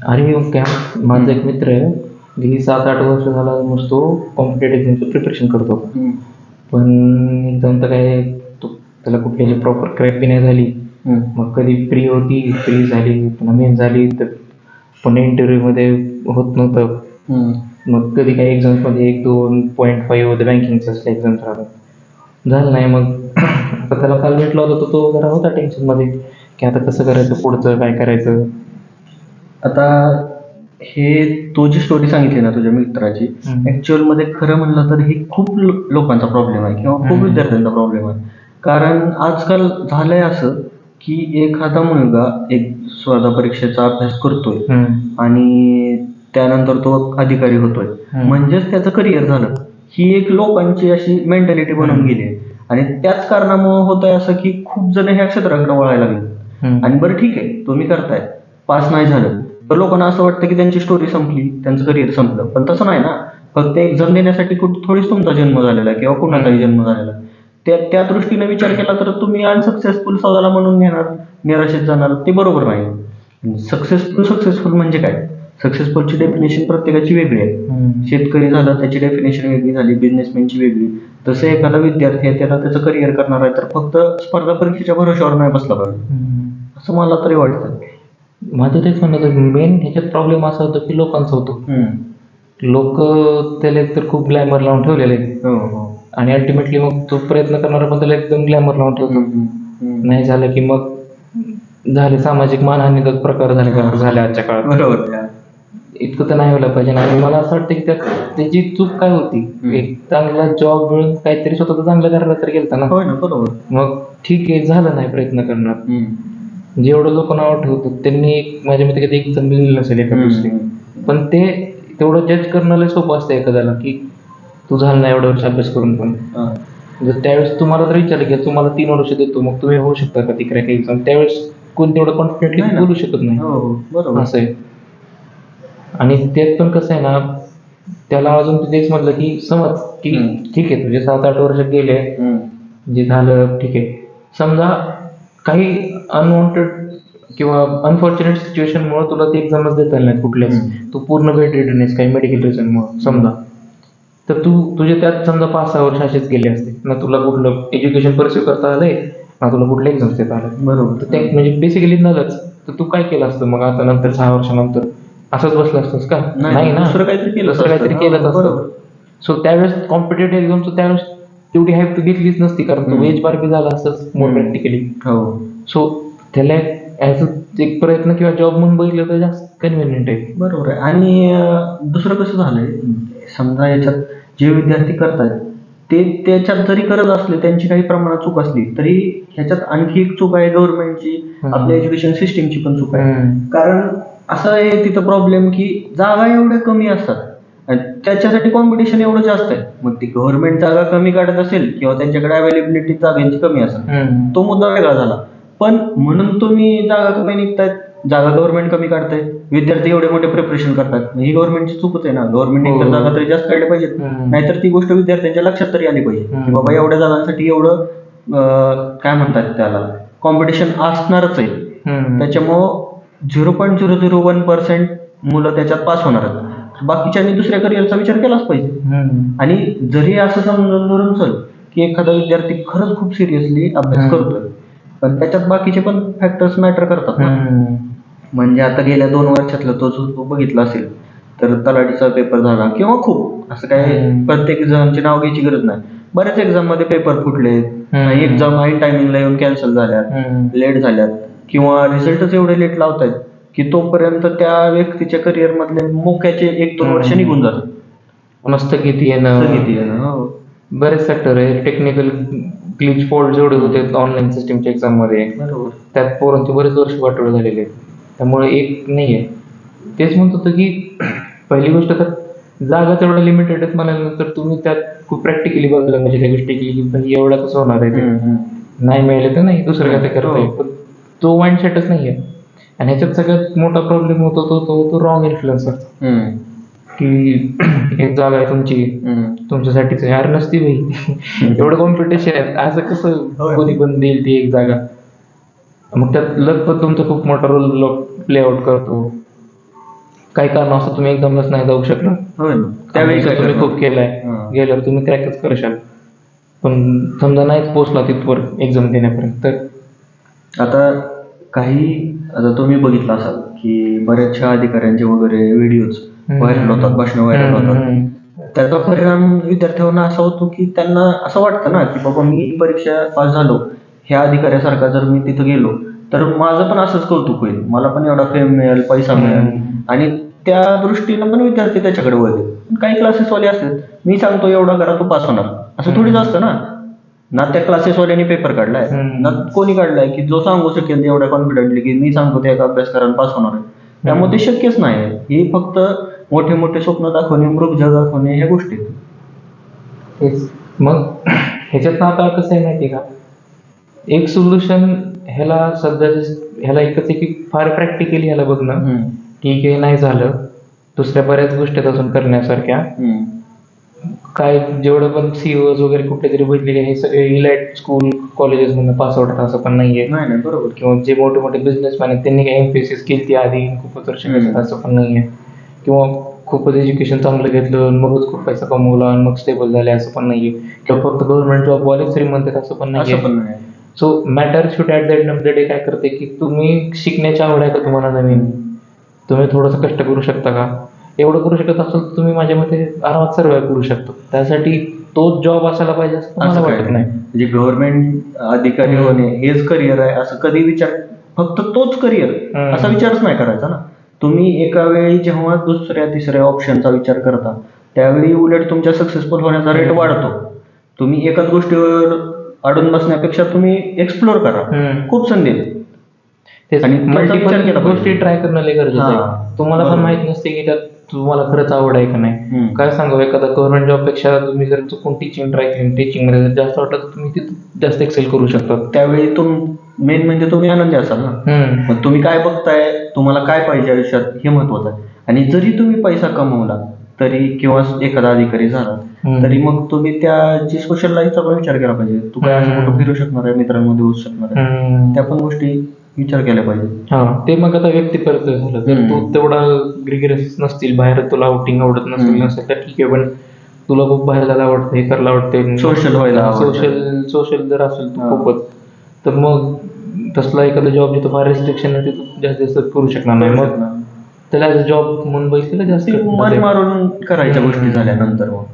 अरे काय? माझा एक मित्र आहे. गेली सात आठ वर्ष झाला नुसतो कॉम्पिटेटिव्ह एक्झामचं प्रिपरेशन करतो. पण एक्झाम तर काय तो त्याला कुठली प्रॉपर क्रॅक बी नाही झाली. मग कधी फ्री होती फ्री झाली पुन्हा मेन झाली तर पुन्हा इंटरव्ह्यूमध्ये होत नव्हतं. मग कधी काही एक्झाम्समध्ये एक दोन पॉईंट फाईव्ह होते बँकिंगचं एक्झाम्स राहतात. झालं नाही मग. आता त्याला काल भेटला होता तो जरा होता टेन्शनमध्ये की आता कसं करायचं पुढचं काय करायचं? आता हे तू जी स्टोरी सांगितली ना तुझ्या मित्राची. ऍक्च्युअलमध्ये खरं म्हणलं तर ही खूप लोकांचा प्रॉब्लेम आहे किंवा खूप. विद्यार्थ्यांचा प्रॉब्लेम आहे कारण आजकाल झालंय असं की एखादा मुलगा एक स्पर्धा परीक्षेचा अभ्यास करतोय. आणि त्यानंतर तो अधिकारी होतोय. म्हणजेच त्याचं करिअर झालं ही एक लोकांची अशी मेंटॅलिटी बनून. गेली आहे आणि त्याच कारणामुळे होत आहे असं की खूप जण ह्या क्षेत्राकडे वळायला लागले. आणि बरं ठीक आहे तुम्ही करताय पास नाही झालं तर लोकांना असं वाटतं की त्यांची स्टोरी संपली त्यांचं करिअर संपलं. पण तसं नाही ना. फक्त एक्झाम देण्यासाठी कुठं थोडीच तुमचा जन्म झालेला आहे किंवा कुणाचाही जन्म झालेला. आहे त्या त्या दृष्टीने विचार केला तर तुम्ही अनसक्सेसफुल स्वतःला म्हणून घेणार निराशेत जाणार ते बरोबर नाही. सक्सेसफुल सक्सेसफुल म्हणजे काय? सक्सेसफुलची डेफिनेशन प्रत्येकाची वेगळी आहे. शेतकरी झाला त्याची डेफिनेशन वेगळी झाली बिझनेसमॅनची वेगळी. तसं एखादा विद्यार्थी आहे त्याला त्याचं करिअर करणार आहे तर फक्त स्पर्धा परीक्षेच्या भरोश्यावर नाही बसला पाहिजे. असं मला तरी वाटतं. माझं तेच म्हणणं होतं मेन ह्याच्यात प्रॉब्लेम असा होतो की लोकांचा होतो. लोक त्याला एकतर खूप ग्लॅमर लावून ठेवलेले आहेत. हो हो. आणि अल्टिमेटली मग तो प्रयत्न करणारा पण त्याला एकदम ग्लॅमर लावून ठेवतो. नाही झालं की मग झाले सामाजिक मानहानीचा प्रकार झाले झाले आजच्या काळात. बरोबर. इतकं तर नाही व्हायला पाहिजे आणि मला असं वाटतं की त्यात त्याची चूक काय होती. एक चांगला जॉब मिळून काहीतरी स्वतःचं चांगलं करायला तर गेलता ना. होय ना बरोबर. मग ठीक आहे झालं नाही प्रयत्न करणार. जेवढं लोकांना ठेवतो त्यांनी एक माझ्या मते कधी एक जमलेली नसेल एका दुसरी. पण ते तेवढं जज करणं लय सोपं असतं एखाद्याला की तू झालं नाही एवढं वर्ष अभ्यास करून पण. जर त्यावेळेस तुम्हाला जर विचारलं की तुम्हाला तीन वर्ष देतो मग तुम्ही होऊ शकता का ती क्रॅक एक्झाम त्यावेळेस कोण तेवढं कॉन्फिडेंटली ना. बोलू शकत नाही हो हो बरोबर असं आहे आणि त्यात पण कसं आहे ना त्याला अजून तेच म्हटलं की समज की. ठीक आहे तुझे सात आठ वर्ष गेले. जे झालं ठीक आहे समजा काही अनवॉन्टेड किंवा अनफॉर्च्युनेट सिच्युएशनमुळे तुला ते एक्झामच देता येईल नाही कुठल्याच. तू पूर्ण बेड रिटर्नेस काही मेडिकल रिझनमुळे समजा. तर तू तुझे त्यात समजा पाच सहा वर्ष असेच गेले असते. ना तुला कुठलं एज्युकेशन परस्यू करता आलंय ना तुला कुठलं एक्झाम्स देता आलं बरोबर. तर ते म्हणजे बेसिकली नलच. तर तू काय केलं असतं मग आता नंतर सहा वर्षानंतर? असंच बसलं असतंस का? नाही, दुसरं काहीतरी केलं दुसरं काहीतरी असतं. बरोबर. सो त्यावेळेस कॉम्पिटेटिव्ह एक्झामचं त्यावेळेस तेवढी हाईप तू घेतलीच नसती कारण तो. एज बार बी झाला असंच मोर. प्रॅक्टिकली हो. सो त्याला ॲज एक प्रयत्न किंवा जॉब म्हणून बघितलं तर जास्त कन्व्हिनियंट आहे. बरोबर आहे. आणि अं, दुसरं कसं झालंय? समजा याच्यात जे विद्यार्थी करतात ते त्याच्यात जरी करत असले त्यांची काही प्रमाणात चूक असली तरी ह्याच्यात आणखी एक चूक आहे गव्हर्नमेंटची हम्म. आपल्या एज्युकेशन सिस्टीमची पण चूक आहे. हम्म. कारण असं आहे तिथं प्रॉब्लेम की जागा एवढ्या कमी असतात. आणि त्याच्यासाठी कॉम्पिटिशन एवढं जास्त आहे. मग ती गव्हर्नमेंट जागा कमी काढत असेल किंवा त्यांच्याकडे अवेलेबिलिटी जागांची कमी असेल हम्म. तो मुद्दा वेगळा झाला. पण म्हणून तुम्ही जागा कमी निघतायत जागा गव्हर्नमेंट कमी काढताय विद्यार्थी एवढे मोठे प्रिपरेशन करतात ही गव्हर्नमेंटची चूकच आहे ना गव्हर्नमेंट हो. एकतर जागा तरी जास्त काढल्या पाहिजेत. नाहीतर ती गोष्ट विद्यार्थ्यांच्या लक्षात तरी आली पाहिजे. की बाबा एवढ्या जागांसाठी एवढं अं, काय म्हणतात त्याला कॉम्पिटिशन असणारच आहे. त्याच्यामुळं zero point zero zero one percent मुलं त्याच्यात पास होणार आहेत बाकीच्यांनी दुसऱ्या करिअरचा विचार केलाच पाहिजे. आणि जरी असं समजून धरून चल की एखादा विद्यार्थी खरंच खूप सिरियसली अभ्यास. करतोय पण त्याच्यात बाकीचे पण फॅक्टर्स मॅटर करतात ना. म्हणजे आता गेल्या दोन वर्षातलं तो जो बघितला असेल तर तलाठीचा पेपर झाला किंवा खूप असं काय. प्रत्येक एक्झामची नाव घ्यायची गरज नाही बऱ्याच एक्झाममध्ये पेपर फुटले. एक्झाम ऐन टायमिंगला येऊन कॅन्सल झाल्यात. लेट झाल्यात किंवा रिझल्टच एवढे लेट लावतायत की तोपर्यंत त्या व्यक्तीच्या करिअर मधले मोक्याचे एक दोन वर्ष. निघून जातात मस्त किती येणं स्थगिती आहे ना, हो. बरेच फॅक्टर आहे. टेक्निकल ग्लिच फॉल्ट जेवढे होते ऑनलाईन सिस्टीमच्या एक्झाममध्ये बरोबर. त्यात पोरांचे बरेच वर्ष वाटोळे झालेले आहेत. त्यामुळे एक नाही आहे तेच म्हणत होतं की पहिली गोष्ट तर जागा तेवढ्या लिमिटेड आहेत म्हणाल्यानंतर तुम्ही त्यात खूप प्रॅक्टिकली बघायला म्हणजे त्या गोष्टी की भाई एवढा कसं होणार आहे ते. नाही मिळाले तर नाही दुसरं काय ते करता येईल. हो. पण तो माइंडसेटच नाही आहे आणि ह्याच्यात सगळ्यात मोठा प्रॉब्लेम होतो तो तो होतो रॉंग इन्फ्लुएन्सर हम्म, की एक जागा आहे तुमची. तुमच्यासाठीच यार नसती भाई एवढं कॉम्पिटिशन आहे असं कसं. कोणी पण देईल ती एक जागा मग त्यात लक पण तुमचा खूप मोठा रोल प्ले आउट करतो काही कारण असं तुम्ही एकदमच नाही जाऊ शकला त्यावेळी काय तुम्ही? खूप केलाय हा. गेल्यावर तुम्ही क्रॅकच करशाल पण समजा नाहीच पोचला तिथवर एक्झाम देण्यापर्यंत तर आता काही आता तुम्ही बघितलं असाल की बऱ्याचशा अधिकाऱ्यांचे वगैरे व्हिडिओज. व्हायरल होतात भाषणं व्हायरल होतात. त्याचा परिणाम विद्यार्थ्यांना असा होतो की त्यांना असं वाटतं ना की बाबा मी परीक्षा पास झालो ह्या अधिकाऱ्यासारखा जर मी तिथं गेलो तर माझं पण असंच कौतुक होईल. मला पण एवढा फेम मिळेल पैसा मिळेल. आणि त्या दृष्टीनं पण विद्यार्थी त्याच्याकडे वळतील काही क्लासेसवाले असतात मी सांगतो एवढा करा तू पास होणार. असं थोडीच असतं ना. ना त्या क्लासेसवाल्यांनी पेपर काढलाय. ना कोणी काढलाय की जो सांगू शकेल एवढ्या कॉन्फिडेंटली की मी सांगतो त्या अभ्यास करा पास होणार आहे. त्यामुळे ते शक्यच नाही ही फक्त मोठे मोठे स्वप्न दाखवणे मृग दाखवणे ह्या गोष्टी. तेच. मग ह्याच्यात आता कसं आहे माहिती का? एक सोल्युशन ह्याला सध्या ह्याला एकच आहे की फार प्रॅक्टिकली ह्याला बघणं. ठीक आहे नाही झालं दुसऱ्या बऱ्याच गोष्टी अजून करण्यासारख्या. काय जेवढं पण सीओज वगैरे कुठले तरी बदलेले हे सगळे इलाइट स्कूल कॉलेजेस मधून पास आउट असं पण नाहीये. नाही नाही बरोबर. किंवा जे मोठे मोठे बिझनेसमॅन आहेत त्यांनी काही एमपीएससीज केली ती आधी खूपच वर्ष असं पण नाहीये. किंवा खूपच एज्युकेशन चांगलं घेतलं मगच खूप पैसा कमवला आणि मग स्टेबल झाले असं पण नाहीये. किंवा फक्त गव्हर्नमेंट जॉब वाले श्रीमंत आहेत असं पण नाही so matter shoot at the end of the day काय करते की तुम्ही शिकण्याची आवड आहे का तुम्हाला नवीन? तुम्ही थोडंसं कष्ट करू शकता का? एवढं करू शकत असाल तर तुम्ही माझ्या मते आरामात सर्वाइव्ह करू शकता. त्यासाठी तोच जॉब असायला पाहिजे असं मला वाटत नाही. म्हणजे गव्हर्नमेंट अधिकारी. होणे हेच करिअर आहे असं कधी विचार फक्त तोच करिअर. असा विचारच नाही करायचा ना. तुम्ही एका वेळी जेव्हा दुसऱ्या तिसऱ्या ऑप्शनचा विचार करता त्यावेळी उलट तुमच्या सक्सेसफुल होण्याचा रेट. वाढतो तुम्ही एकाच गोष्टीवर अडून बसण्यापेक्षा तुम्ही एक्सप्लोर करा हम्म. खूप संधी आहेत. आणि आणि त्याचा विचार केला पाहिजे. गोष्टी ट्राय करणं लय गरजेचं हा, आहे तुम्हाला पण बरोबर. माहीत नसते की त्यात तुम्हाला खरंच आवड आहे का नाही हम्म. काय सांगू एखादा गव्हर्नमेंट जॉबपेक्षा तुम्ही जर चुकून टीचिंग ट्राय केली टीचिंगमध्ये जर जास्त वाटलं तर तुम्ही तिथं जास्त एक्सेल करू शकता त्यावेळी तुम मेन म्हणजे तुम्ही आनंदी असाल ना हम्म. मग तुम्ही काय बघताय तुम्हाला काय पाहिजे आयुष्यात हे महत्वाचं आहे आणि जरी तुम्ही पैसा कमवला तरी किंवा एखादा अधिकारी झाला हम्म. तरी मग तुम्ही त्याची सोशल लाईफचा पण विचार केला पाहिजे तू काय असं. कुठं फिरू शकणार आहे मित्रांमध्ये होऊ शकणार आहे हम्म. त्या पण गोष्टी विचार केल्या पाहिजे हा ते मग आता व्यक्तिपरत झालं जर तू हम्म. तेवढा ग्रिगरस नसतील बाहेर तुला आउटिंग आवडत नसेल हम्म. नसेल तर ठीक आहे पण तुला खूप बाहेर जायला आवडतं हे करायला आवडते Social व्हायला आवडतं. सोशल सोशल जर असेल तू हा. खूपच तर मग तसला एखादा जॉब जिथं फार रेस्ट्रिक्शन आहे तिथं जास्त जास्त करू शकणार नाही मग त्याला जॉब म्हणून बघितलं जास्त मन. मारून करायच्या. गोष्टी झाल्या नंतर मग